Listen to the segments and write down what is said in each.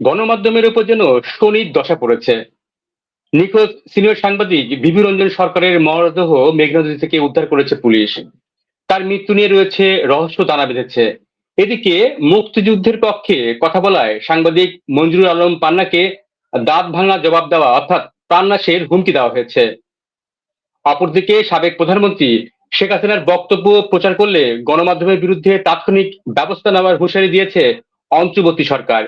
গণমাধ্যমের উপর যেন শনির দশা পড়েছে। নিখোঁজ সিনিয়র সাংবাদিক বিভি রঞ্জন সরকারের মরদেহ মেঘনা নদী থেকে উদ্ধার করেছে পুলিশ। তার মৃত্যু নিয়ে রয়েছে রহস্য দানা বেঁধেছে। এদিকে মুক্তিযুদ্ধের পক্ষে কথা বলায় সাংবাদিক মঞ্জুরুল আলম পান্নাকে দাঁত ভাঙা জবাব দেওয়া অর্থাৎ প্রাণনাশের হুমকি দেওয়া হয়েছে। অপরদিকে সাবেক প্রধানমন্ত্রী শেখ হাসিনার বক্তব্য প্রচার করলে গণমাধ্যমের বিরুদ্ধে তাৎক্ষণিক ব্যবস্থা নেওয়ার হুঁশিয়ারি দিয়েছে অন্তর্বর্তী সরকার।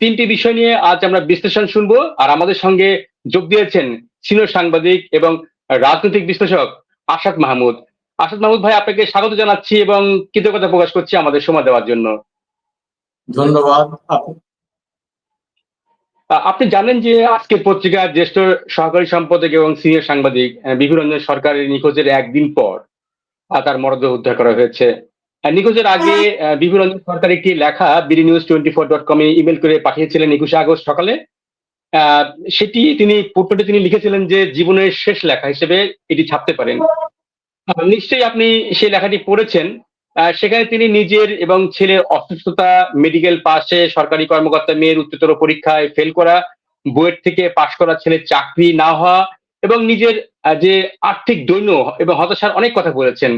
তিনটি বিষয় নিয়ে আজ আমরা বিশ্লেষণ শুনব আর আমাদের সঙ্গে যোগ দিয়েছেন সিনিয়র সাংবাদিক এবং রাজনৈতিক বিশ্লেষক আশাদ মাহমুদ। আশাদ মাহমুদ ভাই আপনাকে স্বাগত জানাচ্ছি এবং কৃতজ্ঞতা প্রকাশ করছি আমাদের সময় দেওয়ার জন্য। ধন্যবাদ। আপনি জানেন যে আজকে পত্রিকার জ্যেষ্ঠ সহকারী সম্পাদক এবং সিনিয়র সাংবাদিক আহ, বিভি সরকারের নিখোঁজের একদিন পর তার মরদেহ উদ্ধার করা হয়েছে। নিখোঁজের আগে আহ, বিভি সরকার একটি লেখা BD news twenty four dot কমে ইমেল করে পাঠিয়েছিলেন একুশে আগস্ট সকালে। সেটি তিনি পোর্ট্রেটে তিনি লিখেছিলেন যে জীবনের শেষ লেখা হিসেবে এটি ছাপতে পারেন। নিশ্চয়ই আপনি সেই লেখাটি পড়েছেন। সেখানে তিনি নিজের এবং ছেলের অসুস্থতা মেডিকেল পাশে সরকারি কর্মকর্তা মেয়ের উচ্চতর পরীক্ষায় ফেল করা বুয়েট থেকে পাশ করা ছেলের চাকরি না হওয়া এবং নিজের যে আর্থিক দৈন্য এবং হতাশার অনেক কথা বলেছেন।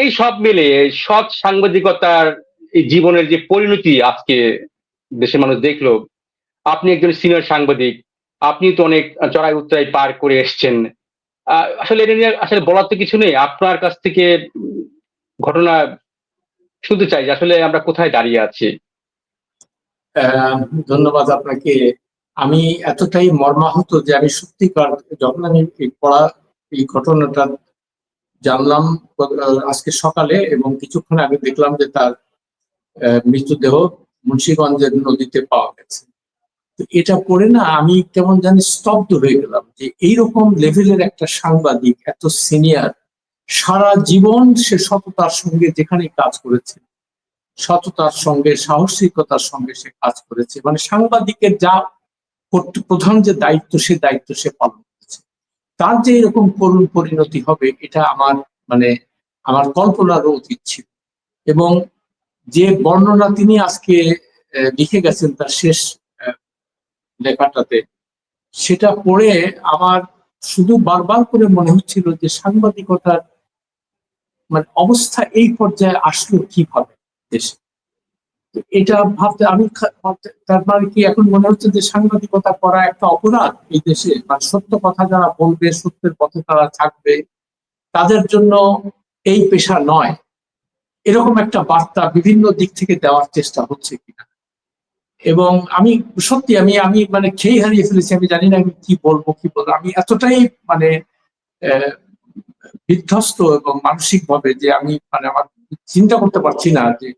এই সব মিলে সৎ সাংবাদিকতার এই জীবনের যে পরিণতি আজকে দেশের মানুষ দেখল, আপনি একজন সিনিয়র সাংবাদিক, আপনি তো অনেক চড়াই উত্তরাই পার করে এসছেন। আসলে এটা নিয়ে আসলে বলার তো কিছু নেই। আপনার কাছ থেকে ঘটনা শুনতে চাই আসলে আমরা কোথায় দাঁড়িয়ে আছি। ধন্যবাদ আপনাকে। আমি এতটাই মর্মাহত যে আমি সত্যিকার যখন আমি পড়া, এই ঘটনাটা জানলাম আজকে সকালে এবং কিছুক্ষণ আগে দেখলাম যে তার মৃতদেহ মুন্সিগঞ্জের নদীতে পাওয়া গেছে। তো এটা পড়ে না আমি কেমন জানি স্তব্ধ হয়ে গেলাম যে এইরকম লেভেলের একটা সাংবাদিক, এত সিনিয়র, সারা জীবন সে সততার সঙ্গে যেখানে কাজ করেছে, সততার সঙ্গে, সাহসিকতার সঙ্গে সে কাজ করেছে। মানে সাংবাদিকের যা প্রধান যে দায়িত্ব, সে দায়িত্ব সে পালন তার যে এরকম করুণ পরিণতি হবে, এটা আমার মানে আমার কল্পনারও অতীত ছিল। এবং যে বর্ণনা তিনি আজকে লিখে গেছেন তার শেষ লেখাটাতে, সেটা পড়ে আমার শুধু বারবার করে মনে হচ্ছিল যে সাংবাদিকতার মানে অবস্থা এই পর্যায়ে আসলো কীভাবে দেশে। এটা ভাবতে, আমি ভাবতে- তার মানে কি এখন মনে হচ্ছে যে সাংবাদিকতা করা একটা অপরাধ এই দেশে? মানে সত্য কথা যারা বলবে, সত্যের পথে তারা থাকবে, তাদের জন্য এই পেশা নয়। এরকম একটা বার্তা বিভিন্ন দিক থেকে দেওয়ার চেষ্টা হচ্ছে কিনা? এবং আমি, সত্যি আমি আমি মানে খেয়ে হারিয়ে ফেলেছি, আমি জানি না আমি কি বলব কি বলব। আমি এতটাই মানে বিধ্বস্ত এবং মানসিক ভাবে যে আমি মানে আমার চিন্তা করতে পারছি না যে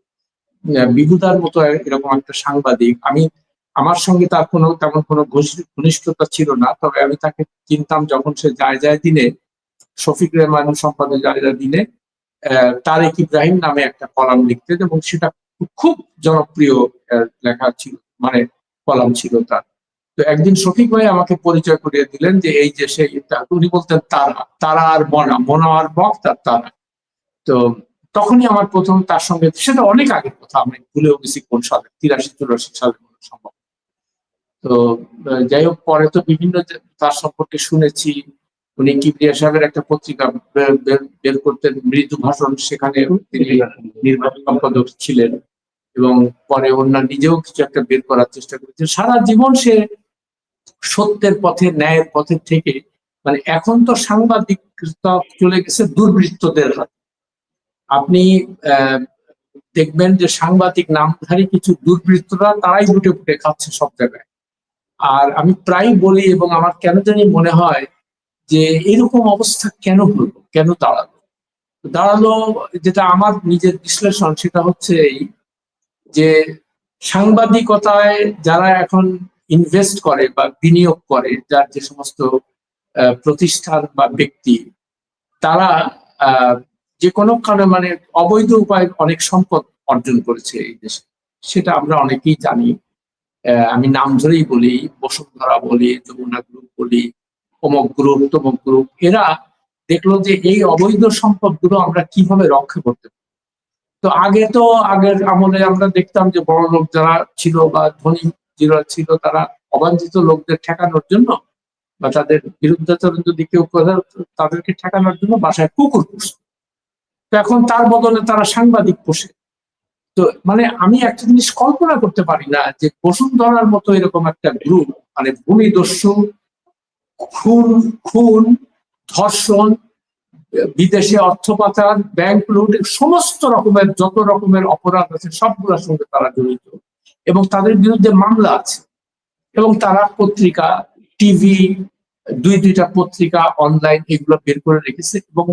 আহ, বিভুদার মতো এরকম একটা সাংবাদিক। আমি আমার সঙ্গে তার কোনো তেমন কোনো ঘনিষ্ঠতা ছিল না তবে আমি তাকে চিনতাম যখন সে যায় যায় দিনে শফিক রেহমান সম্পাদক যায় যায় দিনে তারেক ইব্রাহিম নামে একটা কলাম লিখতেন এবং সেটা খুব- জনপ্রিয় লেখা ছিল মানে কলাম ছিল তার। তো একদিন শফিক ভাই আমাকে পরিচয় করিয়ে দিলেন যে এই যে সেই উনি বলতেন তারা তারা আর মনা মনা আর বক তার তারা। তো তখনই আমার প্রথম তার সঙ্গে, সেটা অনেক আগের কথা, আমি ভুলেও গেছি কোন সালে, তিরাশি চুরাশি সালে সম্ভব। তো যাই হোক, পরে তো বিভিন্ন তার সম্পর্কে শুনেছি, উনি কিবরিয়া সাহেবের একটা পত্রিকা বের- করতেন, মৃদু ভাষণ, সেখানে তিনি নির্বাহী সম্পাদক ছিলেন এবং পরে ওনার নিজেও কিছু একটা বের করার চেষ্টা করেছেন। সারা জীবন সে সত্যের পথে, ন্যায়ের পথে থেকে মানে এখন তো সাংবাদিকতা চলে গেছে দুর্বৃত্তদের হাতে। আপনি দেখবেন যে সাংবাদিক নামধারী কিছু দুর্বৃত্তরা তারাই লুটে ফুটে খাচ্ছে সব জায়গায়। আর আমি প্রায় বলি এবং আমার কেন জানি মনে হয় যে এরকম অবস্থা কেন হলো? কেন দাঁড়াল? দাঁড়াল যেটা আমার নিজের বিশ্লেষণ সেটা হচ্ছে এই যে সাংবাদিকতায় যারা এখন ইনভেস্ট করে বা বিনিয়োগ করে, যার যে সমস্ত প্রতিষ্ঠান বা ব্যক্তি, তারা যে কোনো কারণে মানে অবৈধ উপায়ে অনেক সম্পদ অর্জন করেছে এই দেশে। সেটা আমরা অনেকেই জানি। আমি নাম ধরেই বলি, বসুন্ধরা বলি, যমুনা গ্রুপ বলি অমক গ্রুপ, তমক গ্রুপ। এরা দেখল যে এই অবৈধ সম্পদগুলো আমরা কীভাবে রক্ষা করতে পারি। তো আগে তো আগের আমলে আমরা দেখতাম যে বড় লোক যারা ছিল বা ধনী যারা ছিল, তারা অবাঞ্ছিত লোকদের ঠেকানোর জন্য বা তাদের বিরুদ্ধাচরণ যদি কেউ তাদেরকে ঠেকানোর জন্য বাসায় কুকুর পুষত। এখন তার বদলে তারা সাংবাদিক পোষে। তো মানে আমি একটা জিনিস কল্পনা করতে পারি না যে বসুন্ধরার মতো এরকম একটা গ্রুপ মানে ভূমিদস্যু খুন খুন, ধর্ষণ, বিদেশে অর্থ পাচার ব্যাংক লুট সমস্ত রকমের, যত রকমের অপরাধ আছে সবগুলোর সঙ্গে তারা জড়িত। এবং তাদের বিরুদ্ধে মামলা আছে। এবং তারা পত্রিকা, টিভি দুই দুইটা পত্রিকা অনলাইন এগুলো বের করে রেখেছে এবং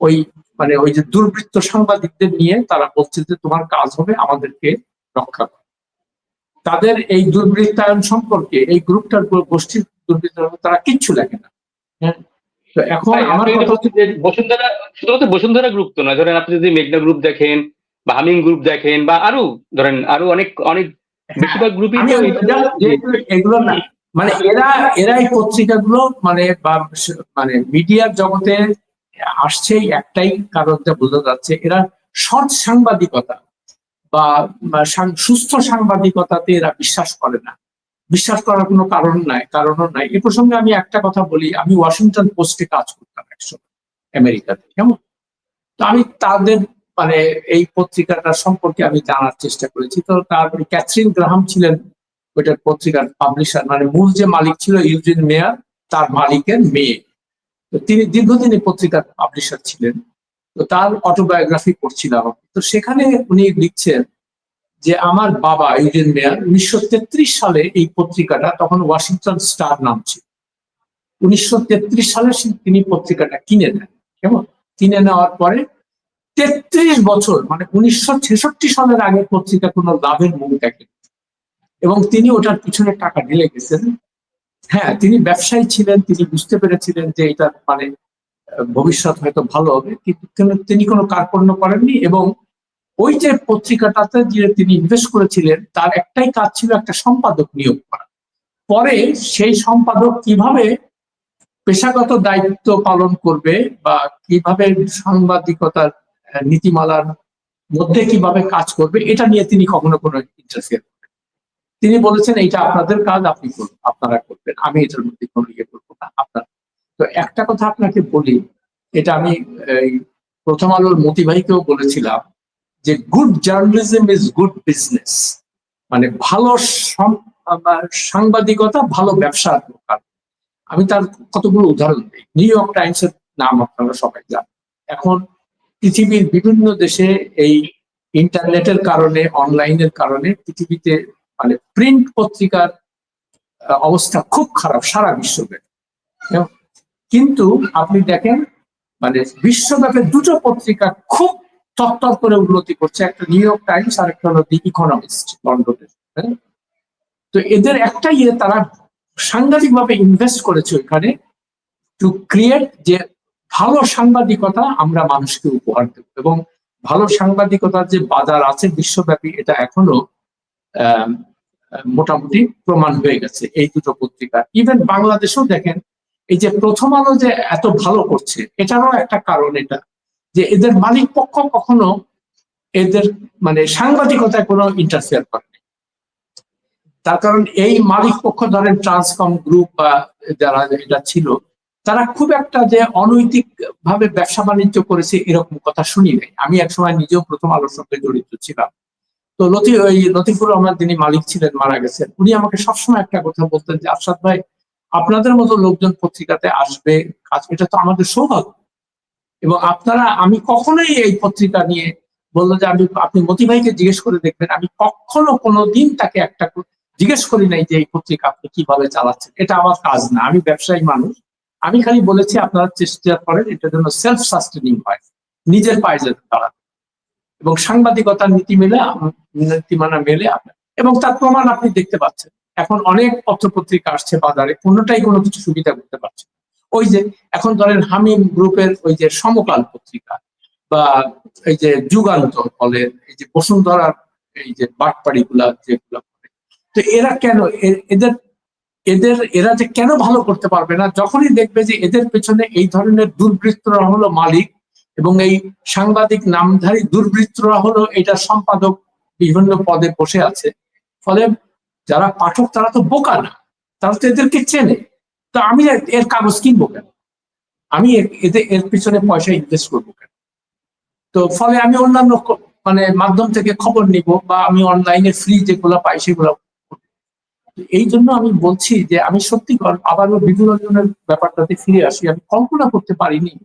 ওই মানে ওই যে দুর্বৃত্ত সাংবাদিকদের নিয়ে তারা বলছে যে তোমার কাজ হবে আমাদেরকে রক্ষা করা। তাদের এই দুর্বৃত্তায়ন সম্পর্কে এই গ্রুপটার গোষ্ঠীর দুর্বৃত্তায়ন তারা কিচ্ছু লেখে না। হ্যাঁ তো এখন আমার কথা বলছেন যে বসুন্ধরা শুধুমাত্র বসুন্ধরা গ্রুপ তো নয় ধরেন আপনি যদি মেঘনা গ্রুপ দেখেন বা হামিং গ্রুপ দেখেন বা আরও ধরেন আরও অনেক অনেক বেশিরভাগ গ্রুপই আমি তো ওই যে- যেগুলো- এগুলো না মানে এরা এরা এই পত্রিকাগুলো মানে বা মানে মিডিয়ার জগতে আসছেই একটাই কারণটা বোঝা যাচ্ছে, এরা সৎ সাংবাদিকতা বা সুস্থ সাংবাদিকতাতে এরা বিশ্বাস করে না। বিশ্বাস করার কোনো কারণ নাই, কারণও নাই। এ প্রসঙ্গে আমি একটা কথা বলি, আমি ওয়াশিংটন পোস্টে কাজ করতাম একসময়, আমেরিকাতে, কেমন? তো আমি তাদের মানে এই পত্রিকাটা সম্পর্কে আমি জানার চেষ্টা করেছি। তো তারপরে ক্যাথরিন গ্রাহাম ছিলেন ওইটার পত্রিকার পাবলিশার মানে মূল যে মালিক ছিল ইউজিন মেয়ার, তার মালিকের মেয়ে। তিনি দীর্ঘদিন এই পত্রিকার পাবলিশার ছিলেন। তো তার অটোবায়োগ্রাফি পড়ছিলাম। তো সেখানে উনি লিখছেন যে, আমার বাবা ইউজিন মেয়ার উনিশশো তেত্রিশ সালে এই পত্রিকাটা তখন ওয়াশিংটন স্টার নাম ছিল। উনিশশো তেত্রিশ সালে তিনি পত্রিকাটা কিনে নেন। কেমন? কিনে নেওয়ার পরে তেত্রিশ বছর মানে উনিশশো ছেষট্টি সালের আগে পত্রিকা কোনো লাভের মুখ দেখেন। এবং তিনি ওটার পিছনে টাকা ঢেলে গেছেন। হ্যাঁ তিনি ব্যবসায়ী ছিলেন, তিনি বুঝতে পেরেছিলেন যে এটা মানে ভবিষ্যৎ হয়তো ভালো হবে, কিন্তু তিনি- কোনো কার্পণ্য করেননি এবং ওই যে পত্রিকাটাতে যে তিনি ইনভেস্ট করেছিলেন, তার একটাই কাজ ছিল একটা সম্পাদক নিয়োগ করা। পরে সেই সম্পাদক কীভাবে পেশাগত দায়িত্ব পালন করবে বা কীভাবে সাংবাদিকতার, নীতিমালার মধ্যে কীভাবে কাজ করবে, এটা নিয়ে তিনি কখনো কোনো ইন্টারফিয়ার তিনি বলেছেন এটা আপনাদের কাজ, আপনি করুন। আপনারা করবেন। আমি এটার মধ্যে কোনো ইয়ে করব না, আপনার তো একটা কথা আপনাকে বলি, এটা আমি প্রথম আলোর মতি ভাইকেও বলেছিলাম যে good journalism is good business মানে ভালো সাংবাদিকতা, ভালো ব্যবসার দরকার আমি তার কতগুলো উদাহরণ দিই। নিউ ইয়র্ক টাইমসের নাম আপনারা সবাই জানেন। এখন পৃথিবীর বিভিন্ন দেশে এই ইন্টারনেটের কারণে অনলাইনের কারণে পৃথিবীতে মানে প্রিন্ট পত্রিকার অবস্থা খুব খারাপ সারা বিশ্বব্যাপী। কিন্তু আপনি দেখেন মানে বিশ্বব্যাপী দুটো পত্রিকা খুব তত্তর করে উন্নতি করছে। একটা নিউ ইয়র্ক টাইমস আর একটা হলো দি ইকোনমিস্ট লন্ডনের। হ্যাঁ? তো এদের একটা ইয়ে তারা সাংঘাতিকভাবে ইনভেস্ট করেছে ওইখানে টু ক্রিয়েট যে ভালো সাংবাদিকতা আমরা মানুষকে উপহার দেব। এবং ভালো সাংবাদিকতার যে বাজার আছে বিশ্বব্যাপী, এটা এখনও মোটামুটি প্রমাণ হয়ে গেছে এই দুটো পত্রিকা। ইভেন বাংলাদেশেও দেখেন, এই যে প্রথম আলো যে এত ভালো করছে, এটারও একটা কারণ এটা, যে এদের মালিক পক্ষ কখনো এদের মানে সাংবাদিকতায় কোনো ইন্টারফেয়ার করে তার কারণ এই মালিক পক্ষ ধরেন ট্রান্সকম গ্রুপ বা যারা এটা ছিল, তারা খুব একটা যে অনৈতিক ভাবে ব্যবসা বাণিজ্য করেছে এরকম কথা শুনি নাই। আমি একসময় নিজেও প্রথম আলোর সঙ্গে জড়িত ছিলাম। তো লতি, ওই লতিফুর রহমান যিনি মালিক ছিলেন, মারা গেছেন। উনি আমাকে সবসময় একটা কথা বলতেন যে, আরশাদ ভাই, আপনাদের মতো লোকজন পত্রিকাতে আসবে, কাজ, এটা তো আমাদের সৌভাগ্য। এবং আপনারা, আমি কখনোই এই পত্রিকা নিয়ে বলল যে, আমি, আপনি মতি ভাইকে জিজ্ঞেস করে দেখবেন। আমি কখনো কোনো দিন তাকে একটা জিজ্ঞেস করি নাই যে, এই পত্রিকা আপনি কীভাবে চালাচ্ছেন? এটা আমার কাজ না, আমি ব্যবসায়ী মানুষ। আমি খালি বলেছি, আপনারা চেষ্টা করেন এটা যেন সেলফ সাস্টেনিং হয়, নিজের পায়ে যেতে দাঁড়ান। এবং সাংবাদিকতার নীতি মেলে নীতিমালা মেলে আপনার। এবং তার প্রমাণ আপনি দেখতে পাচ্ছেন। এখন অনেক পত্রপত্রিকা আসছে বাজারে, কোনোটাই কোনো কিছু সুবিধা করতে পারছে ওই যে, এখন ধরেন হামিম গ্রুপের ওই যে সমকাল পত্রিকা, বা এই যে যুগান্তর বলেন এই যে বসুন্ধরার এই যে বাটপাড়ি গুলা যেগুলো করে। তো এরা কেন এদের এদের, এরা যে কেন ভালো করতে পারবে না? যখনই দেখবে যে এদের পেছনে এই ধরনের দুর্বৃত্তরা হলো মালিক এবং এই সাংবাদিক নামধারী দুর্বৃত্তরা হলো এটা সম্পাদক বিভিন্ন পদে বসে আছে। ফলে যারা পাঠক, তারা তো বোকা না, তারা তো এদেরকে চেনে। তো আমি এর- কাগজ কিনবো কেন? আমি এদের, এর পিছনে পয়সা ইনভেস্ট করব কেন? তো ফলে আমি অন্যান্য মানে মাধ্যম থেকে খবর নিব বা আমি অনলাইনে ফ্রি যেগুলো পাই সেগুলো এই জন্য আমি বলছি যে, আমি সত্যি আবারও বিভিন্ন বিভূরঞ্জনের ব্যাপারটাতে ফিরে আসি। আমি কল্পনা করতে পারিনি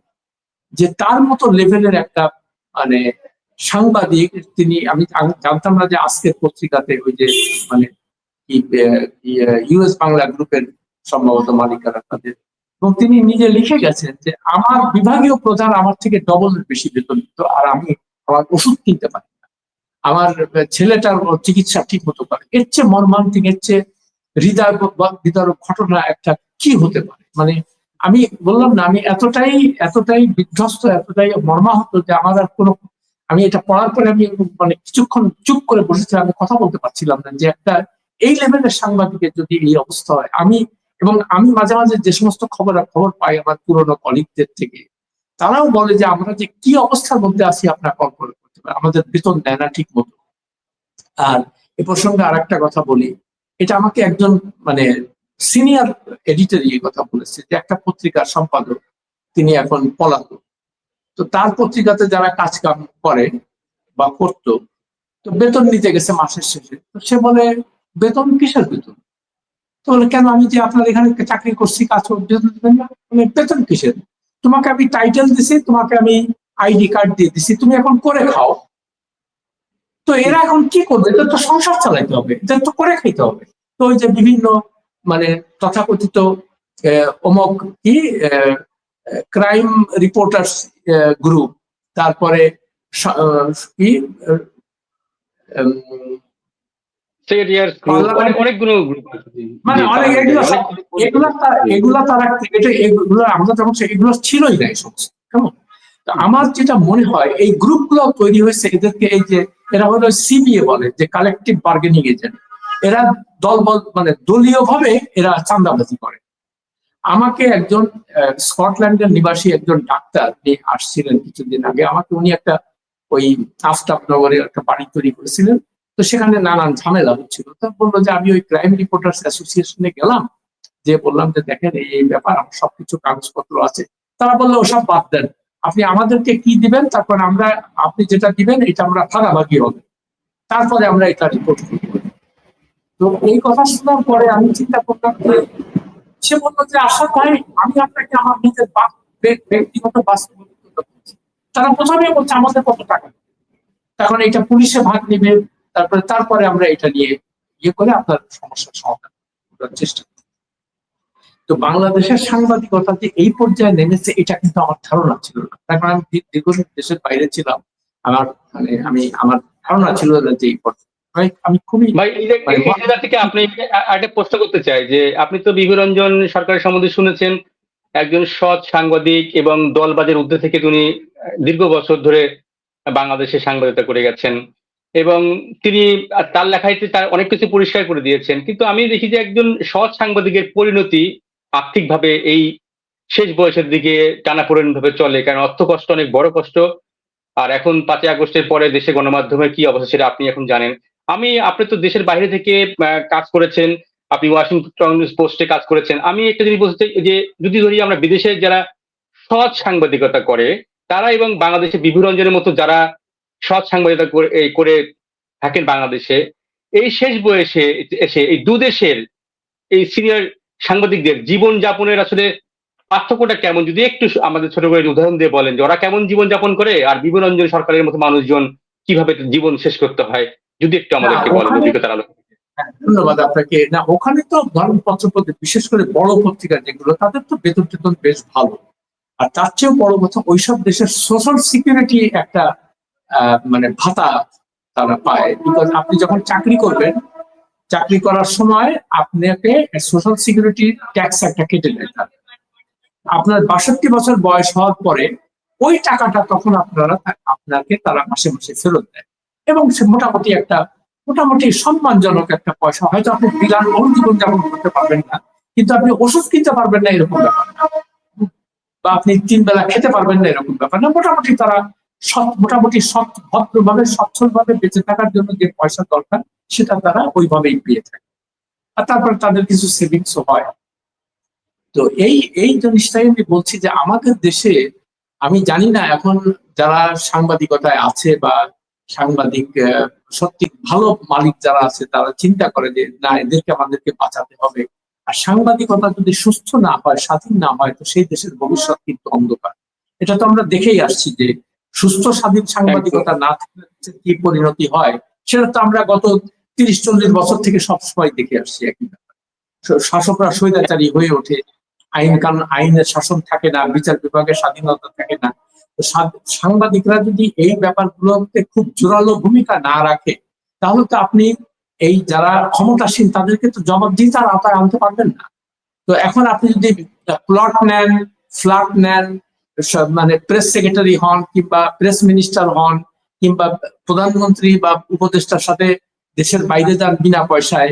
যে তার মতো লেভেলের একটা মানে সাংবাদিক তিনি, আমি জানতাম না যে আজকের পত্রিকাতে ওই যে মানে ইউএস বাংলা গ্রুপের সম্ভবত মালিকারা তাদের। এবং তিনি নিজে লিখে গেছেন যে, আমার বিভাগীয় প্রধান আমার থেকে ডবল বেশি বেতন দিত আর আমি আমার ওষুধ কিনতে পারি না। আমার ছেলেটার চিকিৎসা ঠিক মতো করে। এর চেয়ে মর্মান্তিক, এর চেয়ে হৃদয় ঘটনা একটা কি হতে পারে? মানে আমি বললাম না, আমি এতটাই এতটাই বিধ্বস্ত, এতটাই মর্মাহত যে আমার আর কোনো, আমি এটা পড়ার পরে আমি মানে কিছুক্ষণ চুপ করে বসেছিলাম, আমি কথা বলতে পারছিলাম না যে একটা, এই লেভেলের সাংবাদিকের যদি এই অবস্থা হয়, আমি এবং আমি মাঝে মাঝে যে সমস্ত খবর খবর পাই আমার পুরনো কলিগদের থেকে, তারাও বলে যে আমরা যে কি অবস্থার মধ্যে আছি আপনার কল্পনা করতে পারেন, আমাদের বেতন দেয় না ঠিক মতো। আর এ প্রসঙ্গে আর একটা কথা বলি, এটা আমাকে একজন মানে সিনিয়র এডিটর এই কথা বলেছে যে একটা পত্রিকার সম্পাদক তিনি এখন পলাতক। তো তার পত্রিকাতে যারা কাজ কাম করে বা করতো তো বেতন নিতে গেছে মাসের শেষে। তো সে বলে বেতন কিসের বেতন? তো বলে কেন আমি যে আপনার এখানে চাকরি করছি কাজ বেতন দিবেন না? বলে, বেতন কিসের? তোমাকে আমি টাইটেল দিছি তোমাকে আমি আইডি কার্ড দিয়ে দিছি তুমি এখন করে খাও। তো এরা এখন কি করবে? এদের তো সংসার চালাইতে হবে এদের তো করে খাইতে হবে। তো ওই যে বিভিন্ন মানে তথাকথিত অমক কি ক্রাইম রিপোর্টার্স গ্রুপ তারপরে কি গ্রুপ মানে অনেক এগুলো এগুলো তারা এগুলো এগুলো আমরা যখন এগুলো ছিলই না এই সমস্ত কেমন? আমার যেটা মনে হয় এই গ্রুপগুলো তৈরি হয়েছে এদেরকে এই যে এরা হলো সিবিএ বলে যে কালেকটিভ বার্গেনিং এজেন্ট এরা দল মানে দলীয় ভাবে এরা চাঁদাবাজি করে। আমাকে একজন স্কটল্যান্ডের নিবাসী একজন ডাক্তার নিয়ে আসছিলেন কিছুদিন আগে। আমাকে উনি একটা ওই আফতাব নগরে একটা বাড়ি তৈরি করেছিলেন। তো সেখানে নানান ঝামেলা হচ্ছিল। তো বলল যে, আমি ওই ক্রাইম রিপোর্টার্স অ্যাসোসিয়েশনে গেলাম। যে বললাম যে, দেখেন, এই এই ব্যাপার, আমার সবকিছু কাগজপত্র আছে। তারা বলল ওসব বাদ দেন। আপনি আমাদেরকে কি দিবেন? তারপর আমরা, আপনি যেটা দিবেন, এটা আমরা ভাগাভাগি হবে। তারপরে আমরা এটা রিপোর্ট করব। তো এই কথা শোনার পরে আমি চিন্তা করলাম যে, সে বলল যে, আশা ভাই আমি আপনাকে আমার নিজের ব্যক্তিগত তারা প্রথমে বলছে, আমাদের কত টাকা? তখন এটা পুলিশে ভাগ নেবে, তারপরে তারপরে আমরা এটা নিয়ে ইয়ে করে আপনার সমস্যার সমাধান করার চেষ্টা তো বাংলাদেশের সাংবাদিকতা যে এই পর্যায়ে নেমেছে, এটা কিন্তু আমার ধারণা ছিল না। কারণ আমি দীর্ঘ- দীর্ঘদিন দেশের বাইরে ছিলাম। আমার মানে আমি, আমার ধারণা ছিল না যে এই পর্যায়ে আমি- খুবই মানে- থেকে আপনি একটা প্রশ্ন করতে চাই যে আপনি তো বিভুরঞ্জন সরকারের সম্বন্ধে শুনেছেন একজন সৎ সাংবাদিক এবং দলবাজের ঊর্ধ্বে থেকে তিনি দীর্ঘ বছর ধরে বাংলাদেশে সাংবাদিকতা করে গেছেন এবং তিনি তার লেখাইতে তার অনেক কিছু পরিষ্কার করে দিয়েছেন। কিন্তু আমি দেখি যে একজন সৎ সাংবাদিকের পরিণতি আর্থিকভাবে এই শেষ বয়সের দিকে টানাপোড়েন ভাবে চলে কারণ অর্থ কষ্ট অনেক বড় কষ্ট। আর এখন পাঁচই আগস্টের পরে দেশে গণমাধ্যমের কি অবস্থা সেটা আপনি এখন জানেন। আমি, আপনি তো দেশের বাইরে থেকে কাজ করেছেন, আপনি ওয়াশিংটন পোস্টে কাজ করেছেন। আমি একটা জিনিস বলতে যে, যদি ধরি আমরা বিদেশে যারা সৎ সাংবাদিকতা করে, তারা এবং বাংলাদেশে বিভুরঞ্জনের মতো যারা সৎ সাংবাদিকতা করে থাকেন বাংলাদেশে, এই শেষ বয়সে এসে, এই দু দেশের এই সিনিয়র সাংবাদিকদের জীবন যাপনের আসলে পার্থক্যটা কেমন? যদি একটু আমাদের ছোট করে উদাহরণ দিয়ে বলেন যে, ওরা কেমন জীবন যাপন করে? আর বিভুরঞ্জন সরকারের মতো মানুষজন কীভাবে জীবন শেষ করতে হয়? যদি একটু আমাদেরকে বলেন অভিজ্ঞতার আলো। হ্যাঁ, ধন্যবাদ আপনাকে। না ওখানে তো ধরেন পত্রপত্র বিশেষ করে বড় পত্রিকা যেগুলো তাদের তো বেতন টেতন বেশ ভালো। আর তার চেয়েও বড় কথা ওইসব দেশের সোশ্যাল সিকিউরিটি একটা মানে ভাতা তারা পায়। বিকজ আপনি যখন চাকরি করবেন চাকরি করার সময় আপনাকে সোশ্যাল সিকিউরিটি ট্যাক্স একটা কেটে নেয় তারা। আপনার বাষট্টি বছর বয়স হওয়ার পরে ওই টাকাটা তখন আপনারা আপনাকে তারা মাসে মাসে ফেরত দেয়। এবং সে মোটামুটি একটা, মোটামুটি সম্মানজনক একটা পয়সা। হয়তো আপনি বিলাস বহুল জীবন যাপন করতে পারবেন না, কিন্তু আপনি ওষুধ কিনতে পারবেন না এরকম ব্যাপার বা আপনি তিন বেলা খেতে পারবেন না এরকম ব্যাপার না। মোটামুটি তারা মোটামুটি সৎ, ভদ্রভাবে সচ্ছল ভাবে বেঁচে থাকার জন্য যে পয়সা দরকার, সেটা তারা ওইভাবেই পেয়ে থাকে। আর তারপর তাদের কিছু সেভিংসও হয়। তো এই এই জিনিসটাই আমি বলছি যে আমাদের দেশে, আমি জানি না এখন যারা সাংবাদিকতায় আছে বা সাংবাদিক সত্যি ভালো মালিক যারা আছে, তারা চিন্তা করে যে, না, এদেরকে আমাদেরকে বাঁচাতে হবে। আর সাংবাদিকতা যদি সুস্থ না হয়, স্বাধীন না হয়, তো সেই দেশের ভবিষ্যৎ কিন্তু অন্ধকার। এটা তো আমরা দেখেই আসছি যে, সুস্থ, স্বাধীন সাংবাদিকতা না থাকলে কি পরিণতি হয়, সেটা তো আমরা গত তিরিশ, চল্লিশ বছর থেকে সবসময় দেখে আসছি একই শাসকরা স্বৈরাচারী হয়ে ওঠে। আইন কানুন, আইনের শাসন থাকে না, বিচার বিভাগের স্বাধীনতা থাকে না। সাংবাদিকরা যদি এই ব্যাপারগুলোতে খুব জোরালো ভূমিকা না রাখে, তাহলে তো আপনি এই যারা ক্ষমতাসীন, তাদেরকে তো জবাবদিহিতার আওতায় আনতে পারবেন না। তো এখন আপনি যদি প্লট নেন, ফ্ল্যাট নেন মানে প্রেস সেক্রেটারি হন কিংবা প্রেস মিনিস্টার হন কিংবা প্রধানমন্ত্রী বা উপদেষ্টার সাথে দেশের বাইরে যান বিনা পয়সায়,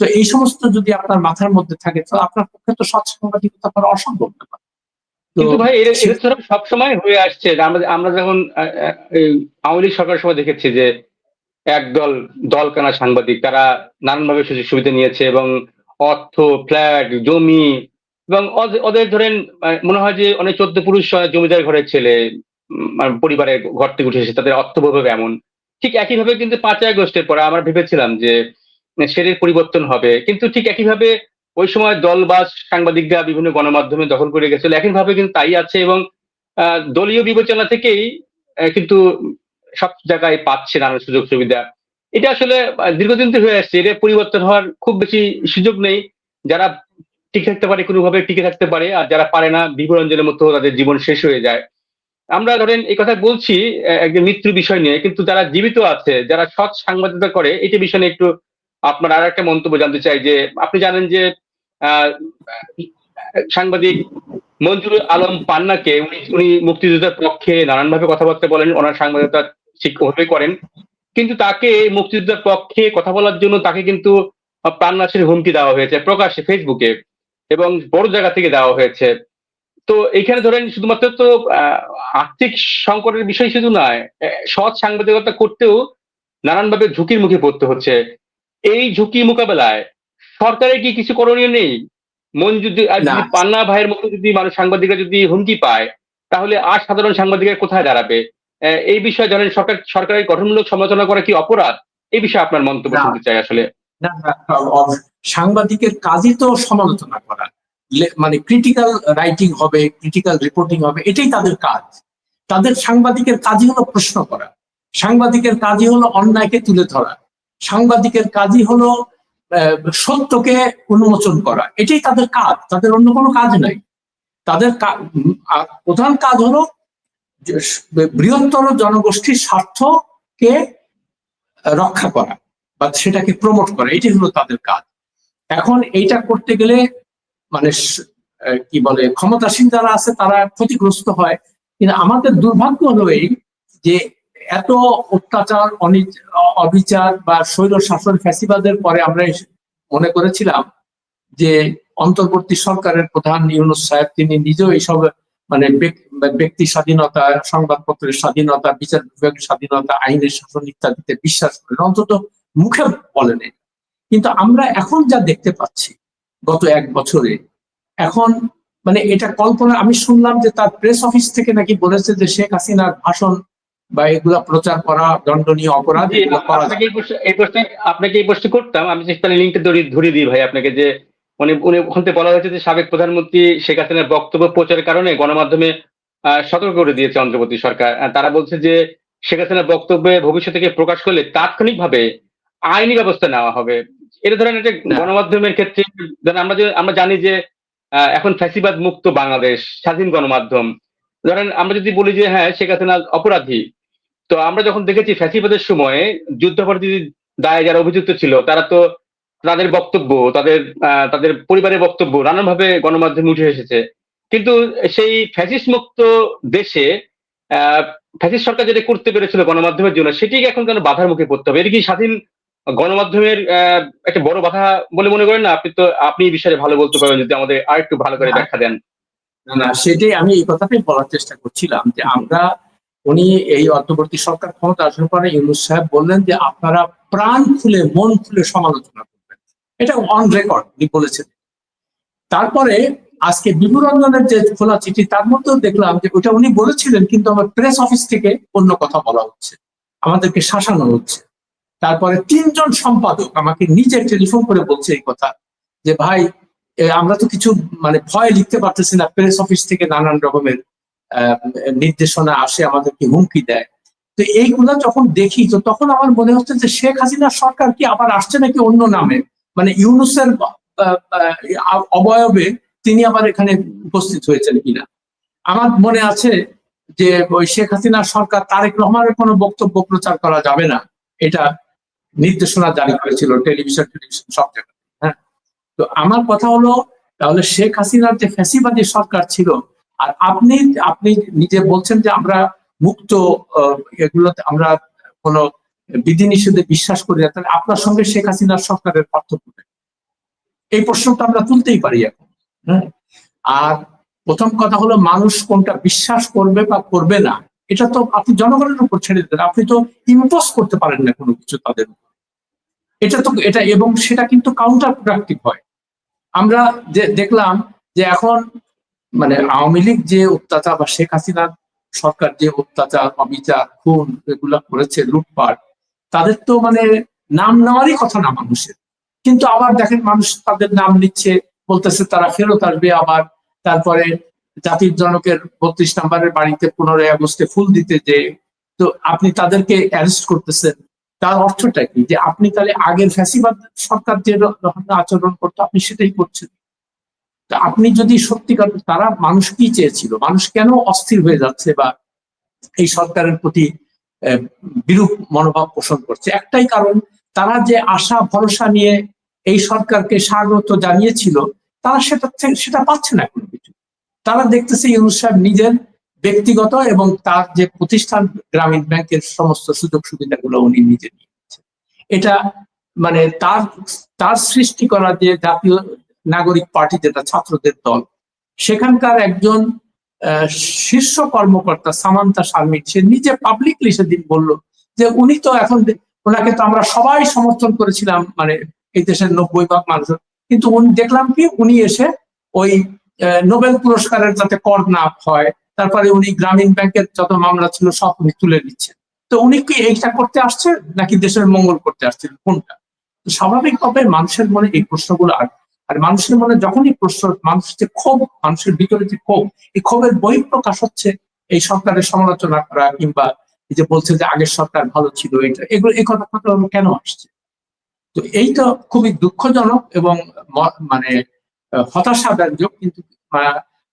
তো এই সমস্ত যদি আপনার মাথার মধ্যে থাকে, তো আপনার পক্ষে তো সৎ সাংবাদিকতা করা অসম্ভব ব্যাপার। কিন্তু ভাই এর সে- এর সবসময় হয়ে আসছে। আমরা আমরা যখন আওয়ামী লীগ সরকারের সময় দেখেছি যে একদল দল কানা সাংবাদিক তারা নানানভাবে সুযোগ সুবিধা নিয়েছে এবং অর্থ ফ্ল্যাট জমি এবং ওদের- ধরেন মনে হয় যে অনেক চোদ্দ পুরুষ জমিদার ঘরের ছেলে পরিবারের ঘর থেকে উঠে এসেছে তাদের অর্থবৈভব এমন। ঠিক একইভাবে কিন্তু পাঁচই আগস্টের পরে আমরা ভেবেছিলাম যে সেটির পরিবর্তন হবে। কিন্তু ঠিক একইভাবে ওই সময় দল বা সাংবাদিকরা বিভিন্ন গণমাধ্যমে দখল করে গেছিল। একইভাবে কিন্তু তাই আছে এবং দলীয় বিবেচনা থেকেই কিন্তু সব জায়গায় পাচ্ছে নানান সুযোগ সুবিধা। এটা আসলে দীর্ঘদিন হয়ে আসছে। এটা পরিবর্তন হওয়ার খুব বেশি সুযোগ নেই। যারা টিকে থাকতে পারে, কোনোভাবে টিকে থাকতে পারে, আর যারা পারে না, বিবরঞ্জনের মতো তাদের জীবন শেষ হয়ে যায়। আমরা ধরেন এই কথা বলছি একজন মৃত্যুর বিষয় নিয়ে, কিন্তু যারা জীবিত আছে, যারা সৎ সাংবাদিকতা করে, এটা বিষয় একটু আপনার আর একটা মন্তব্য জানতে চাই যে, আপনি জানেন যে সাংবাদিক মঞ্জুর আলম পান্নাকে উনি উনি মুক্তিযোদ্ধার পক্ষে নানানভাবে কথাবার্তা বলেন, ওনার সাংবাদিকতা ঠিকভাবে করেন। কিন্তু তাকে মুক্তিযোদ্ধার পক্ষে কথা বলার জন্য তাকে কিন্তু প্রাণনাশের হুমকি দেওয়া হয়েছে, প্রকাশ্যে ফেসবুকে এবং বড় জায়গা থেকে দেওয়া হয়েছে। তো এখানে ধরেন শুধুমাত্র তো আর্থিক সংকটের বিষয় শুধু নয় সৎ সাংবাদিকতা করতেও নানানভাবে ঝুঁকির মুখে পড়তে হচ্ছে। এই ঝুঁকি মোকাবেলায় সরকারের কি কিছু করণীয় নেই? মন যদি পান্না ভাইয়ের মতো যদি মানুষ সাংবাদিকরা যদি হুমকি পায় তাহলে আর সাধারণ সাংবাদিকের কোথায় দাঁড়াবে? এই বিষয়ে ধরেন সরকার সরকারের গঠনমূলক সমালোচনা করা কি অপরাধ? এই বিষয়ে আপনার মন্তব্য। শুনতে চাই আসলে। সাংবাদিকের কাজই তো সমালোচনা করা। মানে ক্রিটিক্যাল রাইটিং হবে ক্রিটিক্যাল রিপোর্টিং হবে এটাই তাদের কাজ। তাদের সাংবাদিকের কাজই হলো প্রশ্ন করা। সাংবাদিকের কাজই হলো অন্যায়কে তুলে ধরা। সাংবাদিকের কাজই হলো সত্যকে উন্মোচন করা। এটাই তাদের কাজ। তাদের অন্য কোনো কাজ নাই। তাদের প্রধান কাজ হলো বৃহত্তর জনগোষ্ঠীর স্বার্থকে রক্ষা করা বা সেটাকে প্রমোট করা। এটাই হলো তাদের কাজ। এখন এইটা করতে গেলে মানে কি বলে, ক্ষমতাসীন যারা আছে তারা ক্ষতিগ্রস্ত হয়। কিন্তু আমাদের দুর্ভাগ্য হলো এই যে এত অত্যাচার অবিচার বা স্বৈর শাসন ফ্যাসিবাদের পরে আমরা মনে করেছিলাম যে অন্তর্বর্তী সরকারের প্রধান ইউনুস সাহেব, তিনি নিজেও এইসব মানে ব্যক- ব্যক্তি স্বাধীনতা, সংবাদপত্রের স্বাধীনতা, বিচার বিভাগের স্বাধীনতা, আইনের শাসন ইত্যাদিতে বিশ্বাস করেন, অন্তত মুখে বলেন কিন্তু আমরা এখন যা দেখতে পাচ্ছি গত এক বছরে, এখন মানে এটা কল্পনা, আমি শুনলাম যে তার প্রেস অফিস থেকে নাকি বলেছে যে শেখ হাসিনার ভাষণ বা এগুলা প্রচার করা দণ্ডনীয় অপরাধ আপনাকে এই প্রশ্ন প্রশ্নে আপনাকে এই প্রশ্ন করতাম। আমি চেষ্টা লিঙ্কটা ধরিয়ে দিই ভাই আপনাকে যে উনি উনি ওখান থেকে বলা হয়েছে যে সাবেক প্রধানমন্ত্রী শেখ হাসিনার বক্তব্য প্রচারের কারণে গণমাধ্যমে আহ, সতর্ক করে দিয়েছে অন্তর্বর্তী সরকার। তারা বলছে যে শেখ হাসিনার বক্তব্যে ভবিষ্যতে থেকে প্রকাশ করলে তাৎক্ষণিকভাবে আইনি ব্যবস্থা নেওয়া হবে। এটা ধরেন একটা গণমাধ্যমের ক্ষেত্রে আমরা যে আমরা জানি যে আহ, এখন ফ্যাসিবাদ মুক্ত বাংলাদেশ স্বাধীন গণমাধ্যম। ধরেন আমরা যদি বলি যে হ্যাঁ শেখ হাসিনা অপরাধী তো আমরা যখন দেখেছি ফ্যাসিবাদের সময়ে যুদ্ধাপরাধী দায়ে যারা অভিযুক্ত ছিল তারা তো তাদের বক্তব্য তাদের তাদের পরিবারের বক্তব্য নানানভাবে গণমাধ্যমে উঠে এসেছে। কিন্তু সেই ফ্যাসিস্ট মুক্ত দেশে আহ, ফ্যাসিস্ট সরকার যেটা করতে পেরেছিল গণমাধ্যমের জন্য সেটিকে এখন কেন বাধার মুখে পড়তে হবে? এটা কি স্বাধীন গণমাধ্যমের একটা বড় বাধা বলে মনে করেন না? আপনি তো আপনি এই বিষয়ে ভালো বলতে পারবেন যদি আমাদের আর একটু ভালো করে ব্যাখ্যা দেন। না সেটাই আমি এই কথাটাই বলার চেষ্টা করছিলাম যে আমরা উনি এই অন্তর্বর্তী সরকার ক্ষমতা আসার পরে ইউনুস সাহেব বললেন যে আপনারা প্রাণ খুলে, মন খুলে সমালোচনা করবেন। এটা অন রেকর্ড উনি বলেছেন। তারপরে আজকে বিভু রঞ্জনের যে খোলা চিঠি, তার মধ্যেও দেখলাম যে ওটা উনি বলেছিলেন, কিন্তু আমার প্রেস অফিস থেকে অন্য কথা বলা হচ্ছে। আমাদেরকে শাসানো হচ্ছে। তারপরে তিনজন সম্পাদক আমাকে নিজে টেলিফোন করে বলছে এই কথা, যে ভাই আমরা তো কিছু মানে ভয় লিখতে পারতেছি না প্রেস অফিস থেকে নানান রকমের। নির্দেশনা আসে, আমাদেরকে হুমকি দেয়। তো এইগুলা যখন দেখি, তো তখন আমার মনে হচ্ছে যে শেখ হাসিনা সরকার কি আবার আসছে নাকি অন্য নামে? মানে ইউনুসের অবয়বে তিনি আবার এখানে উপস্থিত হয়েছেন কিনা? আমার মনে আছে যে ওই শেখ হাসিনা সরকার তারেক রহমানের কোনো বক্তব্য প্রচার করা যাবে না। এটা নির্দেশনা জারি করেছিল টেলিভিশন টেলিভিশন সব জায়গায় হ্যাঁ? তো আমার কথা হলো, তাহলে শেখ হাসিনার যে ফ্যাসিবাদী সরকার ছিল আর আপনি আপনি নিজে বলছেন যে আমরা মুক্ত আহ, এগুলোতে আমরা কোনো বিধিনিষেধে বিশ্বাস করি না তাহলে আপনার সঙ্গে শেখ হাসিনার সরকারের পার্থক্য? এই প্রশ্নটা আমরা তুলতেই পারি এখন হ্যাঁ আর প্রথম কথা হলো মানুষ কোনটা বিশ্বাস করবে বা করবে না এটা তো আপনি জনগণের উপর ছেড়ে দেন আপনি তো ইম্পোজ করতে পারেন না কোনো কিছু তাদের উপর। এটা তো এটা এবং সেটা কিন্তু কাউন্টার প্রোডাক্টিভ হয় আমরা যে দেখলাম যে এখন মানে আওয়ামী লীগ যে অত্যাচার বা শেখ হাসিনার সরকার যে অত্যাচার অবিচার খুন এগুলা করেছে, লুটপাট, তাদের তো মানে নাম নেওয়ারই কথা না মানুষের। কিন্তু আবার দেখেন মানুষ তাদের নাম নিচ্ছে, বলতেছে তারা ফেরত আসবে আবার। তারপরে জাতির জনকের বত্রিশ নম্বরের বাড়িতে পনেরোই আগস্টে ফুল দিতে যে, তো আপনি তাদেরকে অ্যারেস্ট করতেছেন। তার অর্থটা কি? যে আপনি তাহলে আগের ফ্যাসিবাদ সরকার যে আচরণ করতো, আপনি সেটাই করছেন। আপনি যদি সত্যিকার তারা মানুষ কি চেয়েছিল? মানুষ কেন অস্থির হয়ে যাচ্ছে বা এই সরকারের প্রতি বিরূপ মনোভাব পোষণ করছে? একটাই কারণ, তারা যে আশা, ভরসা নিয়ে এই সরকারকে স্বাগত জানিয়েছিল, তারা সেটা সেটা পাচ্ছে না কোনো কিছু। তারা দেখতেছে ইউনুস সাহেব নিজের ব্যক্তিগত এবং তার যে প্রতিষ্ঠান, গ্রামীণ ব্যাংকের সমস্ত সুযোগ সুবিধাগুলো উনি নিজে নিয়ে এটা মানে তার তার সৃষ্টি করা যে জাতীয় নাগরিক পার্টি যেটা ছাত্রদের দল, সেখানকার একজন শীর্ষ কর্মকর্তা সামান্তা শারমিন, সে নিজে পাবলিকলি সেদিন বলল যে উনি তো এখন ওনাকে তো আমরা সবাই সমর্থন করেছিলাম মানে এই দেশের নব্বই ভাগ মানুষ কিন্তু উনি দেখলাম কি উনি এসে ওই নোবেল পুরস্কারের যাতে কর না হয়, তারপরে উনি গ্রামীণ ব্যাংকের যত মামলা ছিল সব উনি তুলে নিচ্ছেন। তো উনি কি এইটা করতে আসছে নাকি দেশের মঙ্গল করতে আসছেন কোনটা? স্বাভাবিকভাবে মানুষের মনে এই প্রশ্নগুলো আর আর মানুষের মনে যখনই প্রশ্ন মানুষ যে ক্ষোভ, মানুষের ভিতরে যে ক্ষোভ, এই ক্ষোভের বহিঃপ্রকাশ হচ্ছে এই সরকারের সমালোচনা করা কিংবা যে বলছে যে আগের সরকার ভালো ছিল, এটা এগুলো, এই কথা কেন আসছে? তো এইটা খুবই দুঃখজনক এবং মানে হতাশাব্যঞ্জক। কিন্তু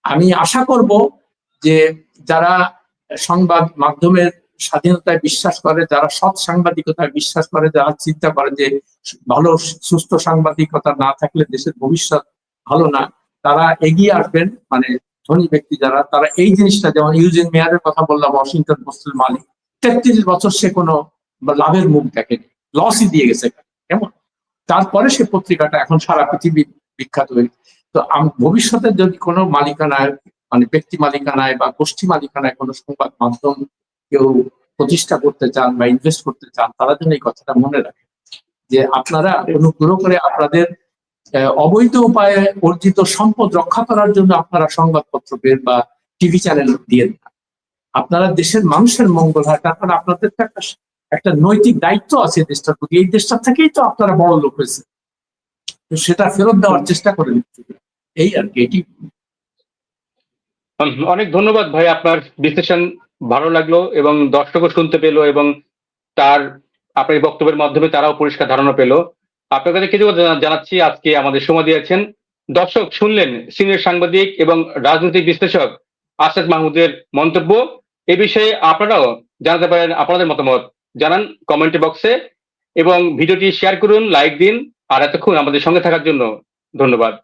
আমি আশা করব যে যারা সংবাদ মাধ্যমের স্বাধীনতায় বিশ্বাস করে, যারা সৎ সাংবাদিকতায় বিশ্বাস করে, যারা চিন্তা করে যে ভালো, সুস্থ সাংবাদিকতা না থাকলে দেশের ভবিষ্যৎ ভালো না, তারা এগিয়ে আসবেন মানে ধনী ব্যক্তি যারা, তারা এই জিনিসটা যেমন ইউজিন মেয়ারের কথা বললাম, ওয়াশিংটন পোস্টের মালিক, তেত্রিশ বছর সে কোনো লাভের মুখ দেখেনি লসই দিয়ে গেছে কেমন? তারপরে সে পত্রিকাটা এখন সারা পৃথিবী বিখ্যাত হয়ে তো ভবিষ্যতে যদি কোনো মালিকানায় মানে ব্যক্তি মালিকানায় বা গোষ্ঠী মালিকানায় কোনো সংবাদ মাধ্যম কেউ প্রতিষ্ঠা করতে চান বা ইনভেস্ট করতে চান, তারা যেন এই কথাটা মনে রাখে। যে আপনারা অনুগ্রহ করে আপনাদের অবৈধ উপায়ে অর্জিত সম্পদ রক্ষা করার জন্য আপনারা সংবাদপত্র বের বা টিভি চ্যানেল দিয়ে না আপনারা দেশের মানুষের মঙ্গল হয় তারপর আপনাদের তো একটা একটা নৈতিক দায়িত্ব আছে দেশটার প্রতি। এই দেশটা থেকেই তো আপনারা বড় লোক হয়েছে। তো সেটা ফেরত দেওয়ার চেষ্টা করেন এই আর কি, এটি। অনেক ধন্যবাদ ভাই আপনার বিশ্লেষণ ভালো লাগল এবং দর্শকও শুনতে পেল এবং তার আপনার বক্তব্যের মাধ্যমে তারাও পরিষ্কার ধারণা পেল। আপনার কাছে কিছু জানা- জানাচ্ছি, আজকে আমাদের সময় দিয়েছেন দর্শক শুনলেন সিনিয়র সাংবাদিক এবং রাজনৈতিক বিশ্লেষক আসাদ মাহমুদের মন্তব্য। এ বিষয়ে আপনারাও জানাতে পারেন আপনাদের মতামত। জানান কমেন্ট বক্সে এবং ভিডিওটি শেয়ার করুন, লাইক দিন, আর এতক্ষণ আমাদের সঙ্গে থাকার জন্য ধন্যবাদ।